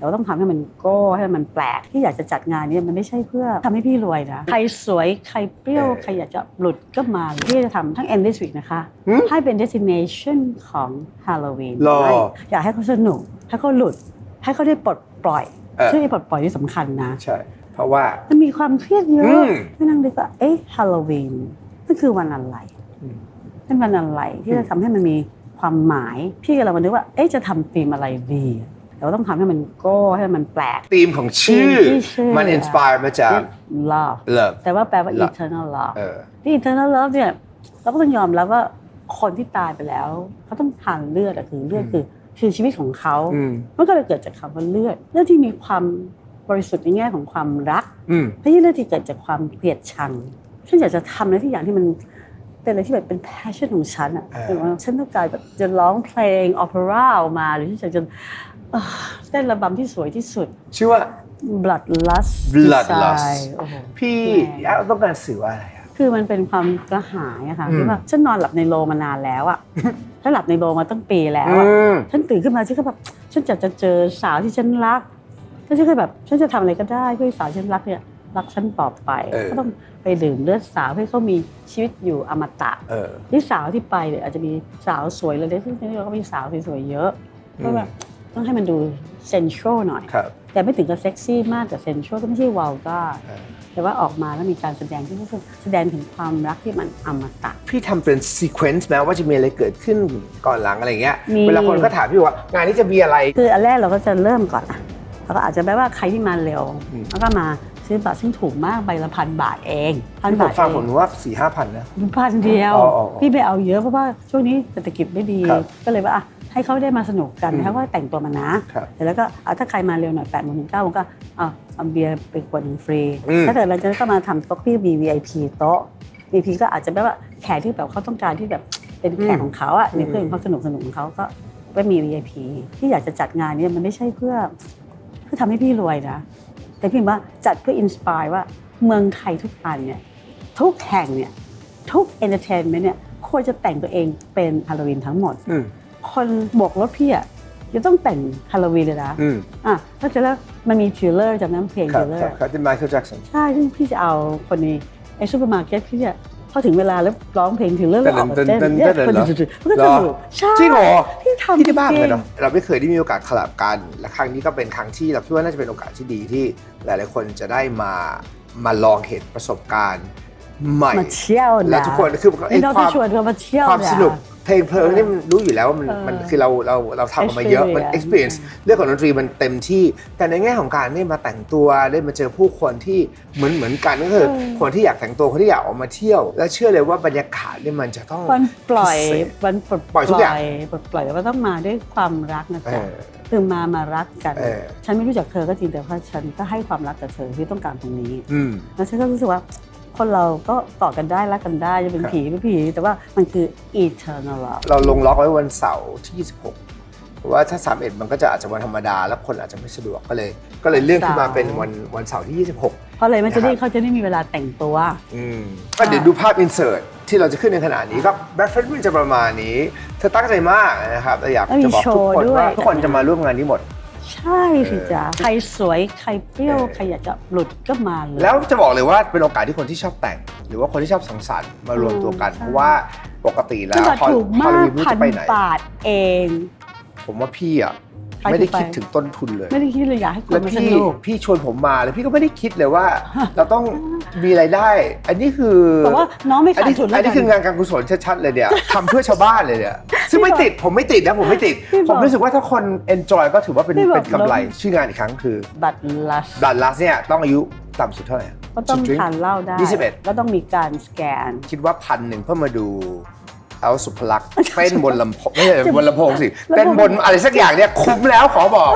แต่ว่าต้องทำให้มันโก้ให้มันแปลกที่อยากจะจัดงานเนี้มันไม่ใช่เพื่อทำให้พี่รวยนะใครสวยใครเปรี้ยวเออใครอยากจะหลุดก็มาพี่จะทำทั้ง end district นะคะหืมให้เป็น destination ของ Halloween หรออยากให้เขาสนุกให้เขาหลุด ให้เขาได้ปลดปล่อยเออซึ่งไอ้ปลดปล่อยนี่สำคัญนะใช่เพราะว่ามันมีความเครียดเยอือะมไม่นั่งนึกว่าเอ๊ะฮาโลวีนนั่นคือวันอะไรอืมนั่นวันอะไรที่จะทำให้มันมีความหมายพี่กำลังมานึกว่า เอ๊ะจะทำธีมอะไรดี แต่ว่าต้องทำให้มันโก้ให้มันแปลก ธีมของชื่อ ธีมที่ชื่อมันอินสปายมาจาก love love แต่ว่าแปลว่า Love eternal love เออ ที่ eternal love เนี่ยเราก็ต้องยอมรับว่าคนที่ตายไปแล้วเขาต้องทานเลือดอะคือเลือดอืม คือคือชีวิตของเขา อืมมันก็เลยเกิดจากคำว่าเลือดเลือดที่มีความบริสุทธิ์ในแง่ของความรักอืม ไม่ใช่เรื่องที่เกิดจากความเกลียดชังฉันอยากจะทำอะไรที่อย่างที่มันเป็นอะไรที่แบบเป็น passion ของฉันอะเออ เป็นว่าฉันต้องการแบบจะร้องเพลงออเปร่าออกมาหรือที่จะจะเอ่อ เต้นระบำที่สวยที่สุด ชื่อว่า blood lust Bloodlust desire โอ้โห พี่แรงต้องการสื่อว่าอะไรอะ คือมันเป็นความกระหายอะค่ะอืม ที่ว่าฉันนอนหลับในโรงมานานแล้วอะ ฉันหลับในโรงมาตั้งปีแล้วอือะมฉันตื่นขึ้นมาฉันก็แบบฉันอยากจะเจอสาวที่ฉันรักแล้วฉันก็แบบฉันจะทำอะไรก็ได้เพื่อให้สาวที่ฉันรักเนี่ยรักฉันต่อไปเออ ก็ต้องไปดื่มเลือดสาวให้เขามีชีวิตอยู่อมตะเออ ที่สาวที่ไปเนี่ยอาจจะมีสาวสวยเลยซึ่งที่นี่เราก็มีสาวสวยๆเยอะอืมก็แบบ ต้องให้มันดูเซนช a l หน่อย ครับ แต่ไม่ถึงกับเซ็กซี่มากแต่เซนช a l ก็ไม่ใช่ว u ลก้าเออแต่ว่าออกมาแล้วมีการแสดงที่รู้สึกแสดงถึงความรักที่มันอมตะ พี่ทำเป็นซีเควนซ์ไหมว่าจะมีอะไรเกิดขึ้นก่อนหลังอะไรเงี้ย มี เวลาคนก็ถามพี่ว่างานนี้จะมีอะไร คืออันแรกเราก็จะเริ่มก่อนอะแล้วก็อาจจะแปลว่าใครที่มาเร็วอืม แล้วก็มาซื้อบัตรซึ่งถูกมากใบละพันบาทเองพันที่ผบามทฟังเอผมงว่าสี่ห้าพันนะ พันเดียว อ๋ออ๋ออ๋อพี่ไม่เอาเยอะเพราะว่าช่วงนี้เศรษฐกิจไม่ดี ครับก็เลยว่าอะ ให้เขาได้มาสนุกกันอืมนะคะว่าแต่งตัวมานะครับเสร็จแล้วก็เอาถ้าใครมาเร็วหน่อยแปดโมงถึงเก้าโมงก็เอาเอาเบียร์ไปขวดหนึ่งฟรีอืมถ้าเกิดเราจะก็มาทำโต๊ะพี่มี VIP โต๊ะ VIP ก็อาจจะแบบว่าแขกที่แบบเขาต้องการที่แบบเป็นแขกของเขาอะในเพื่อนเขาสนุกสนุกของเขาก็ก็มี VIP ที่อยากจะจัดงานเนี้มันไม่ใช่เพื่อเพื่อทำให้พี่รวยนะ แต่พี่ว่าจัดเพื่ออินสปายว่าเมืองไทยทุกอันเนี่ยทุกแห่งเนี่ยทุกเอนเตอร์เทนเมนต์เนี่ยควรจะแต่งตัวเองเป็นฮาโลวีนทั้งหมดอืม คนโบกรถพี่อะจะต้องแต่งฮาโลวีนเลยนะอืมอะแล้วเสร็จแล้วมันมีทิลเลอร์จำน้ำเพลงครัทิบลเลอครับร์ครับที่ไมเคิลแจ็กสัน ใช่ซึ่งพี่จะเอาคนในไอซูเปอร์มาร์เก็ตพี่เนี่ยพอถึงเวลาแล้วร้องเพลงทิลเลอร์แล้วออกมาเต้นเนี่ยมันจะมันก็สนุกใช่จริงเหรอพี่ทำที่ที่บ้านจริงเลยเนาะเราไม่เคยได้มีโอกาสคอลแลบกัน และครั้งนี้ก็เป็นครั้งที่เราคิดว่าน่าจะเป็นโอกาสที่ดีที่หลายๆคนจะได้มามาลองเห็นประสบการณ์ใหม่ มาเที่ยวนะและทุกคนคือไอ้นี่เราคจะวามชวนเขามาเที่ยวความนะสนุกเพ ลงเพลิงนี่มันรู้อยู่แล้วว่ามันเออมันคือเราเราเราทำกันมาเยอะมัน Experience experience เรื่องของดนตรีมันเต็มที่ แต่ในแง่ของการได้มาแต่งตัวได้มาเจอผู้คนที่เหมือนเหมือนกันก็คือเออคนที่อยากแต่งตัวคนที่อยากออกมาเที่ยว และเชื่อเลยว่าบรรยากาศเนี่ยมันจะต้องวันปล่อยพิเศษวันปลดปล่อยทุกอย่างปลดปล่อยแต่ว่าต้องมาด้วยความรักนะเอจ๊ะอคือมามารักกันเออฉันไม่รู้จักเธอก็จริงแต่ว่าฉันก็ให้ความรักกับเธอที่ต้องการตรงนี้อืมแล้วฉันก็รู้สึกว่า คนเราก็ต่อกันได้รักกันได้จะเป็นครับผีไม่ผี แต่ว่ามันคือ eternal love เราลงล็อกไว้วันเสาร์ที่ 26เพราะว่าถ้า 31 มันก็จะอาจจะวันธรรมดา แล้วคนอาจจะไม่สะดวกก็เลย ก็เลยเลื่อนขึ้นมาเป็นวันวันเสาร์ที่ 26 เพราะเลยมันจะได้นะครับเขาจะได้มีเวลาแต่งตัวอืมก็เดี๋ยวดูภาพอินเสิร์ตที่เราจะขึ้นในขณะนี้ก็แบ็คเฟรนจะประมาณนี้เธอตั้งใจมากนะครับแต่อยากแล้วมีจะบอกทุกคนโชว์ด้วยว่าทุกคนจะมาร่วมงานนี้หมด ใช่สิจ๊ะใครสวยใครเปรี้ยวเออใครอยากจะหลุดก็มาเลย แล้วจะบอกเลยว่าเป็นโอกาสที่คนที่ชอบแต่ง หรือว่าคนที่ชอบสังสรรค์มารวมตัวกันใช่เพราะว่าปกติแล้ซึ่งวบัตรถูกฮอมาลลีกวูดพัจะนไปไหนบาทเอง ผมว่าพี่อะใครไม่ได้จะไปคิดถึงต้นทุนเลย ไม่ได้คิดเลยอยากให้คนแล้วมาสพี่นุกพี่ชวนผมมาแล้วพี่ก็ไม่ได้คิดเลยว่า เราต้องมีรายได้ อันนี้คือแต่ว่าน้องไม่อันขาดนี้ทุนอัแล้นวนี้กัคือนงานการกุศลชัดๆเลยเนี่ยทำเพื่อชาวบ้านเลยเนี่ย ซึ่งไม่ติดผมไม่ติดนะผมไม่ติดพี่บอกผมรู้สึกว่าถ้าคน enjoy ก็ถือว่าเป็นพี่บอกเป็นกำไรน้องชื่องานอีกครั้งคือบัตรลัสดันลัสเนี่ยต้องอายุต่ำสุดเท่าไหร่ก็ต้อง To drink ทานเหล้าได้21ก็ต้องมีการสแกน คิดว่าพันหนึ่งเพื่อมาดูเอาสุภลักษณ์เต้นบนลำโพงไม่ใช่บนลำโพงสิเต้นบนอะไรสักอย่างเนี่ยคุ้มแล้วขอบอก